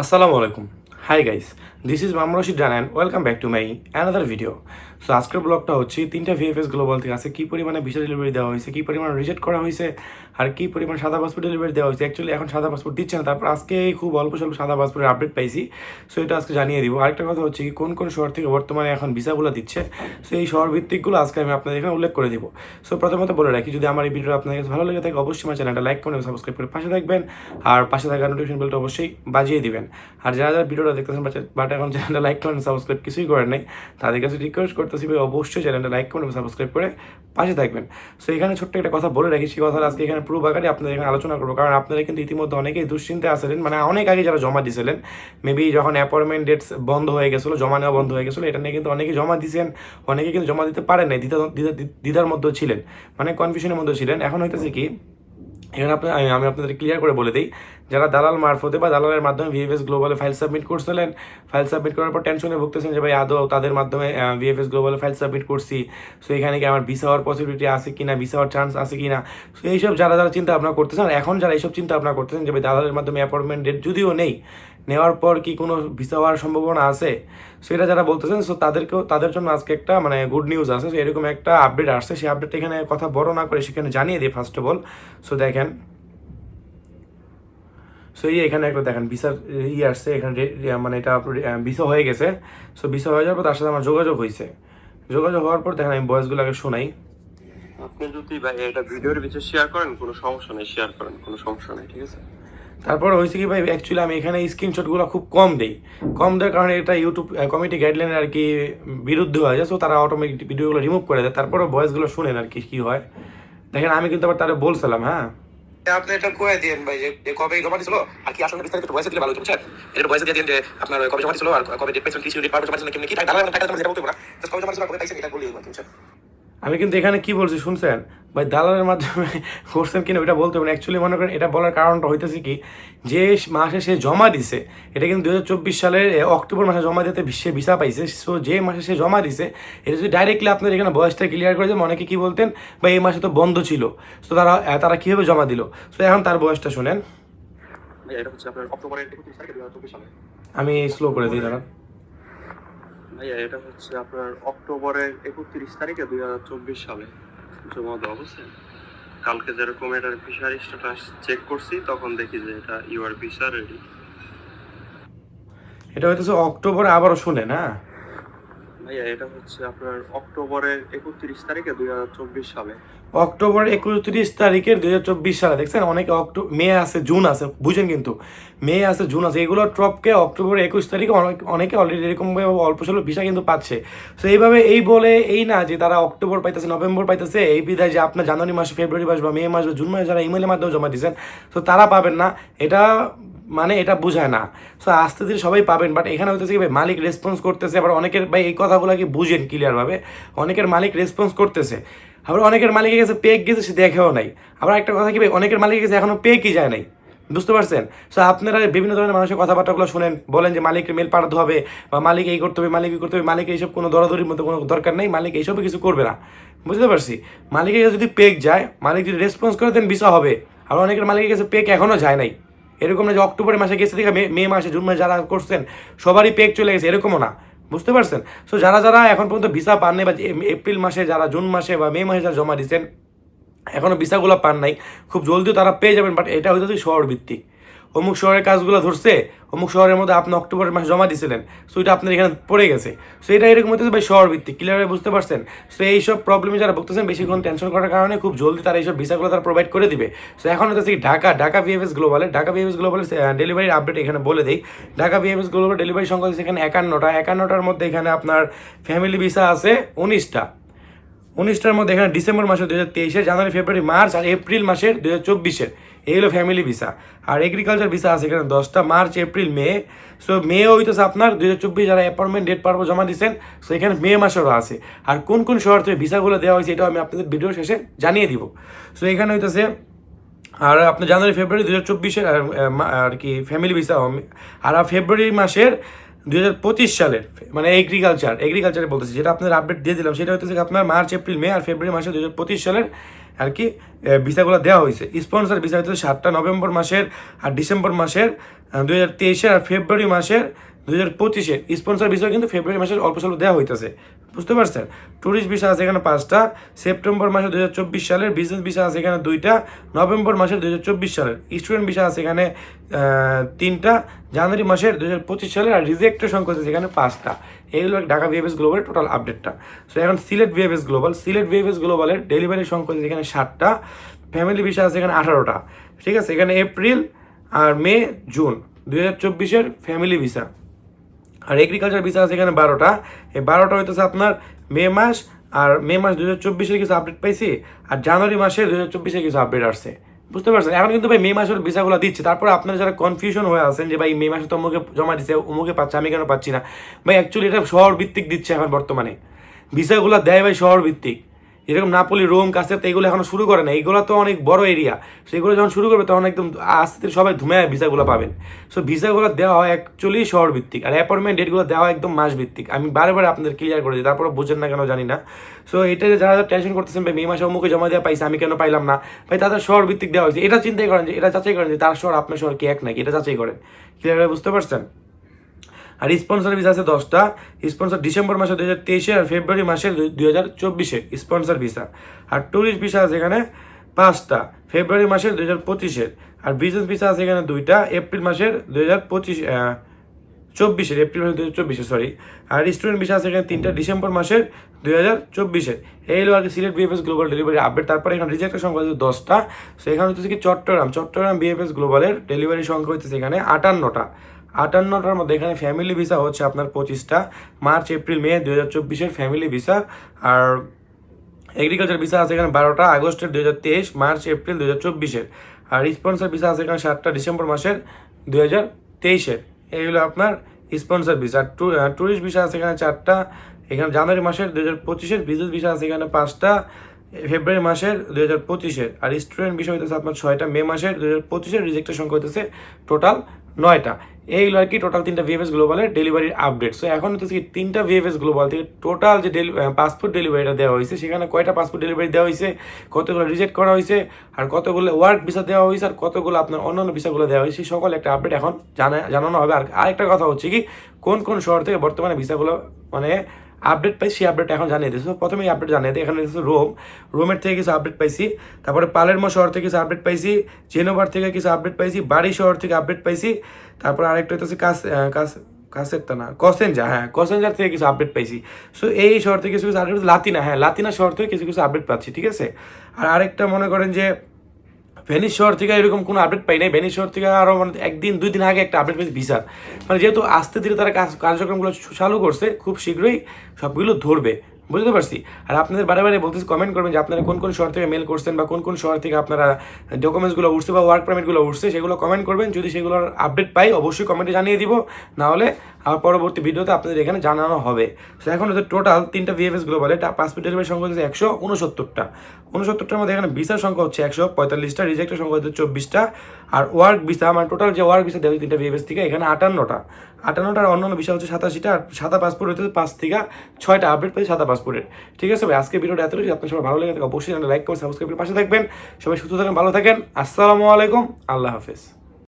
আসসালামু আলাইকুম। Hi guys this is Mam Rashid and welcome back to my another video so আজকের ব্লগটা হচ্ছে তিনটা ভিএফএস গ্লোবাল থেকে আছে। কী পরিমাণে ভিসা ডেলিভারি দেওয়া হয়েছে, কী পরিমাণে রিজেক্ট করা হয়েছে আর কী পরিমাণ সাদা পাসপোর্ট ডেলিভারি দেওয়া হয়েছে? অ্যাকচুয়ালি এখন সাদা পাসপোর্ট দিচ্ছে না। তারপর আজকে খুব অল্প স্বল্প সাদা পাসপোর্টের আপডেট পাইছি। সো এটা আজকে জানিয়ে দিব। আরেকটা কথা হচ্ছে কি, কোন কোন শহর থেকে বর্তমানে এখন ভিসাগুলো দিচ্ছে? সো এই শহর ভিত্তিকগুলো আজকে আমি আপনাদের এখানে উল্লেখ করে দিব। সো প্রথমত বলে রাখি, যদি আমার এই ভিডিও আপনাদের কাছে ভালো লেগে থাকে, অবশ্যই আমার চ্যানেলটা লাইক করুন সাবস্ক্রাইব করে পাশে থাকবেন। আর পাশে থাকা নোটিফিকেশন বেলটা অবশ্যই বাজিয়ে দিবেন। আর যারা যারা ভিডিওটা দেখতেছেন বাট এখন চ্যানেলটা লাইক করেন সাবস্ক্রাইব কিছুই করেন নাই, তাদের কাছে রিকোয়েস্ট করতেছি ভাই, অবশ্যই চ্যানেলটা লাইক করুন সাবস্ক্রাইব করে পাশে থাকবেন। সো এখানে ছোট্ট একটা কথা বলে রাখি, সেই কথা আজকে এখানে পুরো বাগারে আপনাদের এখানে আলোচনা করব। কারণ আপনারা কিন্তু ইতিমধ্যে অনেকেই দুশ্চিন্তে আসলেন মানে অনেক আগে যারা জমা দিয়েছিলেন মেবি যখন অ্যাপয়েন্টমেন্ট ডেটস বন্ধ হয়ে গেছিল, জমা নেওয়া বন্ধ হয়ে গেছিল, এটা নিয়ে কিন্তু অনেকে জমা দিয়েছেন অনেকে কিন্তু জমা দিতে পারেন নাই, দ্বিধা, দ্বিধা- দ্বিধার মধ্যে ছিলেন মানে কনফিউশনের মধ্যে ছিলেন। এখন হইতেছে কি, এখানে আপনার আমি আপনাদের ক্লিয়ার করে বলে দিই যারা দালাল মারফতে বা দালালের মাধ্যমে ভিএফএস গ্লোবালে ফাইল সাবমিট করছিলেন ফাইল সাবমিট করার পর টেনশনে ভুগতেছেন যে, ভাই, আদৌ তাদের মাধ্যমে ভিএফএস গ্লোবালে ফাইল সাবমিট করছি? সো এখানে কি আমার ভিসা হওয়ার পসিবিলিটি আছে কি না ভিসা হওয়ার চান্স আছে কি না সো এইসব যারা যারা চিন্তা ভাবনা করতেছেন এখন যারা এইসব চিন্তা ভাবনা করতেছেন যে, ভাই, দালালের মাধ্যমে অ্যাপয়েন্টমেন্ট ডেট যদিও নেই, নেওয়ার পর কি কোনো ভিসা হওয়ার সম্ভাবনা আছে? সো এটা যারা বলতেছেন সো তাদেরকেও, তাদের জন্য আজকে একটা মানে গুড নিউজ আছে। সো এরকম একটা আপডেট আসছে। সেই আপডেটটা এখানে কথা বড় না করে সেখানে জানিয়ে দিই ফার্স্ট অফ অল সো দেখেন সো এই এখানে একটা দেখেন ভিসার ই আসছে এখানে মানে এটা ভিসা হয়ে গেছে। সো ভিসা হয়ে যাওয়ার পর তার সাথে আমার যোগাযোগ হয়েছে। যোগাযোগ হওয়ার পর দেখেন আমি ভয়েসগুলো আগে শোনাই। আপনি যদি ভাই এটা ভিডিওর ভিতরে শেয়ার করেন কোনো সমস্যা নেই শেয়ার করেন কোনো সমস্যা নেই ঠিক আছে? তারপর হয়েছে কি ভাই অ্যাকচুয়ালি আমি এখানে স্ক্রিনশটগুলো খুব কম দিই। কম দেওয়ার কারণে এটা ইউটিউব কমিটি গাইডলাইনের আর কি বিরুদ্ধে হয়ে। যায় সো তারা অটোমেটিক ভিডিওগুলো রিমুভ করে দেয়। তারপরে ভয়েসগুলো শুনেন আর কি কী হয়। দেখেন আমি কিন্তু আবার তারা বলছিলাম হ্যাঁ? আপনি এটা কয়ে দিন ভাই, যে কবে জমা দিছিল আর কি আসলে বিস্তারিত বয়সে দিলে ভালো হতো, বুঝছেন? এটা বয়সে দিয়ে দিন যে আপনার কবে জমা দিছিল আর কবে ডেট পাইছেন কিছু ডেট পারবে জমা দিছিল কেমনি কি টাকা টাকা জমা দিতে বলতে না। কবে জমা দিছিল কবে পাইছেন, এটা বলি বুঝছেন? আমি কিন্তু এখানে কি বলছি শুনছেন? ভাই দালালের মাধ্যমে করছেন কিনা ওটা বলতে হবে অ্যাকচুয়ালি মনে করেন এটা বলার কারণটা হইতেছে কি যে মাসে সে জমা দিছে এটা কিন্তু দু হাজার চব্বিশ সালের অক্টোবর মাসে জমা দিতে সে ভিসা পাইছে। সো যে মাসে সে জমা দিছে এটা যদি ডাইরেক্টলি আপনার এখানে বয়সটা ক্লিয়ার করে দেন অনেকে কি বলতেন বা এই মাসে তো বন্ধ ছিল। সো তারা তারা কীভাবে জমা দিল? সো এখন তার বয়সটা শোনেন। আমি স্লো করে দিই দাঁড়ান। ভাইয়া এটা হচ্ছে আপনার অক্টোবরের একত্রিশ তারিখে দুই হাজার চব্বিশ সালে জমা দেওয়া বুঝছেন? কালকে যেরকম এটার ভিসার স্ট্যাটাস চেক করছি তখন দেখি যে এটা ইউআর ভিসা রেডি এটা হইতেছে অক্টোবরে আবারও শুনে না? ভাইয়া এটা হচ্ছে আপনার অক্টোবরের একত্রিশ তারিখে দুই হাজার চব্বিশ সালে। অক্টোবর একত্রিশ তারিখের দুই হাজার চব্বিশ সালে, দেখছেন? অনেকে অক্টো, মে আছে, জুন আছে, বুঝেন কিন্তু। মে আছে, জুন আছে, এগুলো ট্রপকে অক্টোবর একুশ তারিখে অনেক, অনেকে অলরেডি এরকম অল্প স্বল্প ভিসা কিন্তু পাচ্ছে। তো এইভাবে এই বলে এই না যে তারা অক্টোবর পাইতেছে, নভেম্বর পাইতেছে, এই বিধায় যে আপনার জানুয়ারি মাসে, ফেব্রুয়ারি মাস বা মে মাস বা জুন মাসে যারা ইমেলের মাধ্যমে জমা দিয়েছেন, তো তারা পাবেন না। এটা মানে এটা বোঝায় না। সো আস্তে ধীরে সবাই পাবেন বাট এখানে হইতেছে কি ভাই, মালিক রেসপন্স করতেছে, আবার অনেকের ভাই এই কথাগুলো কি বুঝেন ক্লিয়ারভাবে অনেকের মালিক রেসপন্স করতেছে। আবার অনেকের মালিকের কাছে পেক গেছে, সে দেখেও নাই। আবার একটা কথা কি অনেকের মালিকের কাছে এখনও পেকই যায় নাই। বুঝতে পারছেন? সো আপনারা বিভিন্ন ধরনের মানুষের কথাবার্তাগুলো শুনেন, বলেন যে মালিকের মেল পাঠাতে হবে, বা মালিক এই করতে হবে, মালিক এই করতে হবে, মালিক এইসব কোনো দরাদরির মধ্যে কোনো দরকার নেই, মালিক এইসবই কিছু করবে না। বুঝতে পারছি? মালিকের কাছে যদি পেক যায়, মালিক যদি রেসপন্স করে দেন বিষয় হবে। আর অনেকের মালিকের কাছে পেক এখনও যায় নাই। এরকম না যে অক্টোবর মাসে গেছে থেকে মে মাসে, জুন মাসে যারা করছেন, সবারই পেক চলে গেছে, এরকমও না। বুঝতে পারছেন? সো যারা যারা এখন পর্যন্ত ভিসা পান নাই বা এপ্রিল মাসে, যারা জুন মাসে বা মে মাসে যারা জমা দিচ্ছেন এখনও ভিসাগুলো পান নাই, খুব জলদিও তারা পেয়ে যাবেন বাট এটা হয়তো শহর ভিত্তিক। অমুক শহরের কাজগুলো ধরছে, অমুক শহরের মধ্যে আপনি অক্টোবরের মাসে জমা দিয়েছিলেন সো এটা আপনার এখানে পড়ে গেছে। সো এটা এরকম হইতেছে ভাই শহর ভিত্তিক ক্লিয়ারভাবে বুঝতে পারছেন? সো এইসব প্রবলেমে যারা ভুগতেছেন বেশিক্ষণ টেনশন করার কারণে খুব জলদি তারা এইসব ভিসাগুলো তারা প্রোভাইড করে দিবে। সো এখন হচ্ছে কি, ঢাকা ঢাকা ভিএফএস গ্লোবালে ঢাকা ভিএফএস গ্লোবালের ডেলিভারির আপডেট এখানে বলে দিই। ঢাকা ভিএফএস গ্লোবাল ডেলিভারি সংখ্যা হচ্ছে এখানে একান্নটা। একান্নটার মধ্যে এখানে আপনার ফ্যামিলি ভিসা আছে উনিশটা। উনিশটার মধ্যে এখানে ডিসেম্বর মাসের দু হাজার তেইশে জানুয়ারি ফেব্রুয়ারি মার্চ আর এপ্রিল মাসের দু হাজার চব্বিশের। এই হলো ফ্যামিলি ভিসা আর এগ্রিকালচার ভিসা আছে এখানে দশটা March April May so May হইতেছে আপনার দু হাজার চব্বিশ যারা অ্যাপয়েন্টমেন্ট ডেট পারব জমা দিচ্ছেন সো এখানে মে মাসেরও আছে। আর কোন কোন শহর থেকে ভিসাগুলো দেওয়া হয়েছে, এটাও আমি আপনাদের ভিডিও শেষে জানিয়ে দিব। সো এখানে হইতেছে, আর আপনার জানুয়ারি ফেব্রুয়ারি দু হাজার চব্বিশের আর কি ফ্যামিলি ভিসা আর ফেব্রুয়ারি মাসের দুই হাজার পঁচিশ সালের মানে এগ্রিকালচার এগ্রিকালচারে বলতেছি, যেটা আপনার আপডেট দিয়ে দিলাম, সেটা হচ্ছে আপনার মার্চ, এপ্রিল, মে আর ফেব্রুয়ারি মাসে দু হাজার পঁচিশ সালের আর কি ভিসাগুলো দেওয়া হয়েছে। স্পন্সার ভিসা হচ্ছে সাতটা নভেম্বর মাসের আর ডিসেম্বর মাসের দুই হাজার আর ফেব্রুয়ারি মাসের দুই হাজার পঁচিশের স্পন্সর বিষয় কিন্তু ফেব্রুয়ারি মাসের অল্প স্বল্প দেওয়া হইতেছে। বুঝতে পারছেন? ট্যুরিস্ট ভিসা আছে এখানে পাঁচটা, সেপ্টেম্বর মাসে দুই হাজার চব্বিশ সালের, বিজনেস ভিসা আছে এখানে দুইটা, নভেম্বর মাসের দুই হাজার চব্বিশ সালের। স্টুডেন্ট ভিসা আছে এখানে তিনটা, জানুয়ারি মাসের দুই হাজার পঁচিশ সালের আর রিজেক্টের সংখ্যা আছে এখানে পাঁচটা। এইগুলো ঢাকা ভিএফএস গ্লোবালের টোটাল আপডেটটা। সো এখন Sylhet VFS global, Sylhet VFS গ্লোবালের delivery সংখ্যা আছে এখানে ষাটটা ফ্যামিলি ভিসা আছে এখানে আঠারোটা। ঠিক আছে, এখানে এপ্রিল আর মে, জুন। দুই হাজার চব্বিশের ফ্যামিলি ভিসা। আর এগ্রিকালচার ভিসা আছে এখানে বারোটা। এই বারোটা হইতেছে আপনার মে মাস আর মে মাস দু হাজার কিছু আপডেট পাইছি আর জানুয়ারি মাসে দু হাজার কিছু আপডেট আসছে। বুঝতে পারছেন? এখন কিন্তু ভাই মে মাসের ভিসাগুলো দিচ্ছে। তারপরে আপনারা যারা কনফিউশন হয়ে আছেন যে ভাই মে মাসে তো অমুকে জমা দিচ্ছে অমুকে পাচ্ছে, আমি কেন পাচ্ছি না? ভাই অ্যাকচুয়ালি এটা শহর ভিত্তিক দিচ্ছে এখন বর্তমানে। ভিসাগুলো দেয় ভাই শহর ভিত্তিক এরকম নাপলি রোম কাছে তো এগুলো এখনও শুরু করে না এইগুলো তো অনেক বড় এরিয়া সেগুলো যখন শুরু করবে, তখন একদম আস্তে সবাই ধুমে ভিসাগুলো পাবেন। সো ভিসাগুলো দেওয়া হয় অ্যাকচুয়ালি শহর ভিত্তিক আর অ্যাপয়েন্টমেন্ট ডেটগুলো দেওয়া একদম মাস ভিত্তিক আমি বারবার আপনাদের ক্লিয়ার করে দিই তারপরে বোঝেন না কেন জানি না। সো এটা যারা টেনশন করতেছেন, ভাই, মে মাসে অমুকে জমা দেওয়া পাইছে, আমি কেন পাইলাম না? ভাই, তাদের শহর ভিত্তিক দেওয়া হয়েছে। এটা চিন্তাই করেন যে, এটা যাচাই করেন যে, তার শহর, আপনার শহর কি এক নাকি? এটা যাচাই করেন। ক্লিয়ার বুঝতে পারছেন? আর স্পন্সর ভিসা আছে দশটা। স্পন্সর ডিসেম্বর মাসে দুই হাজার তেইশে আর ফেব্রুয়ারি মাসে দুই হাজার চব্বিশে স্পন্সর ভিসা আর ট্যুরিস্ট ভিসা আছে এখানে পাঁচটা। ফেব্রুয়ারি মাসের দুই হাজার পঁচিশের আর বিজনেস ভিসা আছে এখানে দুইটা। এপ্রিল মাসের দুই হাজার পঁচিশ চব্বিশের, এপ্রিল মাসের দুই হাজার চব্বিশে সরি আর স্টুডেন্ট ভিসা আছে এখানে তিনটা। ডিসেম্বর মাসের দুই হাজার চব্বিশের এই হলো আর কি Sylhet VFS global delivery update তারপরে এখানে রিজেক্টের সংখ্যা হচ্ছে দশটা। সো এখানে হচ্ছে কি চট্টগ্রাম। চট্টগ্রাম বিএফএস গ্লোবালের ডেলিভারি সংখ্যা হচ্ছে এখানে আটান্নটা। আটান্নটার মধ্যে এখানে ফ্যামিলি ভিসা হচ্ছে আপনার পঁচিশটা। মার্চ, এপ্রিল, মে দু হাজার চব্বিশের ফ্যামিলি ভিসা আর এগ্রিকালচার ভিসা আছে এখানে বারোটা, আগস্টের হাজার তেইশ, মার্চ, এপ্রিল দু হাজার আর স্পন্সর ভিসা আছে এখানে সাতটা, ডিসেম্বর মাসের দু হাজার তেইশের এইগুলো আপনার স্পন্সর ভিসা আর ট্যুরিস্ট ভিসা আছে এখানে চারটা, এখানে জানুয়ারি মাসের দু হাজার পঁচিশের বিজনেস ভিসা আছে এখানে পাঁচটা, ফেব্রুয়ারি মাসের দু হাজার পঁচিশের। আর স্টুডেন্ট বিষয় হইতেছে আপনার ছয়টা, মে মাসের দু হাজার পঁচিশের রিজেক্টের সংখ্যা হইতেছে টোটাল নয়টা। এইগুলো আর কি টোটাল তিনটা ভিএফএস গ্লোবালের ডেলিভারির আপডেট সো এখন হচ্ছে তিনটা ভিএফএস গ্লোবাল থেকে টোটাল যে পাসপোর্ট ডেলিভারিটা দেওয়া হয়েছে সেখানে কয়টা পাসপোর্ট ডেলিভারি দেওয়া হয়েছে কতগুলো রিজেক্ট করা হয়েছে আর কতগুলো ওয়ার্ক ভিসা দেওয়া হয়েছে আর কতগুলো আপনার অন্যান্য ভিসাগুলো দেওয়া হয়েছে সেই সকল একটা আপডেট এখন জানা জানানো হবে। আর আরেকটা কথা হচ্ছে কি, কোন কোন শহর থেকে বর্তমানে ভিসাগুলো মানে আপডেট পাই সেই আপডেট এখন জানিয়ে দিয়েছে প্রথমেই আপডেট জানিয়ে দিই, এখানে দিয়েছে রোম রোমের থেকে কিছু আপডেট পাইছি, তারপরে পালেরমো শহর থেকে কিছু আপডেট পাইছি জেনোভার থেকে কিছু আপডেট পাইছি বাড়ি শহর থেকে আপডেট পাইছি, তারপরে আরেকটা হচ্ছে কাস কাস কাসের তা না কসেঞ্জা হ্যাঁ কসেঞ্জার থেকে কিছু আপডেট পাইছি। সো এই শহর থেকে কিছু কিছু আপডেট লাতিনা হ্যাঁ লাতিনা শহর থেকে কিছু কিছু আপডেট পাচ্ছি, ঠিক আছে? আর আরেকটা মনে করেন যে ভেনিস শহর থেকে এরকম কোনো আপডেট পাই নাই। ভেনিস শহর থেকে আরও মানে একদিন, দুই দিন আগে একটা আপডেট পেয়েছি ভিসার মানে যেহেতু আস্তে ধীরে তারা কাজ কার্যক্রমগুলো চালু করছে, খুব শীঘ্রই সবগুলো ধরবে। বুঝতে পারছি? আর আপনাদের বারে বারে বলতেছি কমেন্ট করবেন যে আপনারা কোন কোন শহর থেকে মেল করছেন বা কোন কোন শহর থেকে আপনারা ডকুমেন্টসগুলো উঠছে বা ওয়ার্ক পারমিটগুলো উঠছে, সেগুলো কমেন্ট করবেন। যদি সেগুলোর আপডেট পাই, অবশ্যই কমেন্টে জানিয়ে দিব। না আবার পরবর্তী ভিডিওতে আপনাদের এখানে জানানো হবে। সো এখন হচ্ছে টোটাল তিনটা ভিএফএস গ্লোবালে পাসপোর্ট ডেলিভারি সংখ্যা হচ্ছে একশো উনসত্তরটা। উনসত্তরটার মধ্যে এখানে ভিসার সংখ্যা হচ্ছে একশো পঁয়তাল্লিশটা রিজেক্টের সংখ্যা হচ্ছে চব্বিশটা, আর ওয়ার্ক ভিসা মানে টোটাল যে ওয়ার্ক ভিসা দেওয়া তিনটা ভিএফএস থেকে এখানে আটান্নটা। আটান্নটার অন্যান্য বিষয় হচ্ছে সাতাশিটা, আর সাদা পাসপোর্ট হচ্ছে পাঁচ থেকে ছয়টা আপডেট পেয়েছে সাদা পাসপোর্টের ঠিক আছে ভাই, আজকে ভিডিওটা এতটুকু আপনার সবাই ভালো লেগে থাকে অবশ্যই লাইক করে সাবস্ক্রাইব করে পাশে থাকবেন। সবাই সুস্থ থাকেন, ভালো থাকেন। আসসালামু আলাইকুম, আল্লাহ হাফেজ।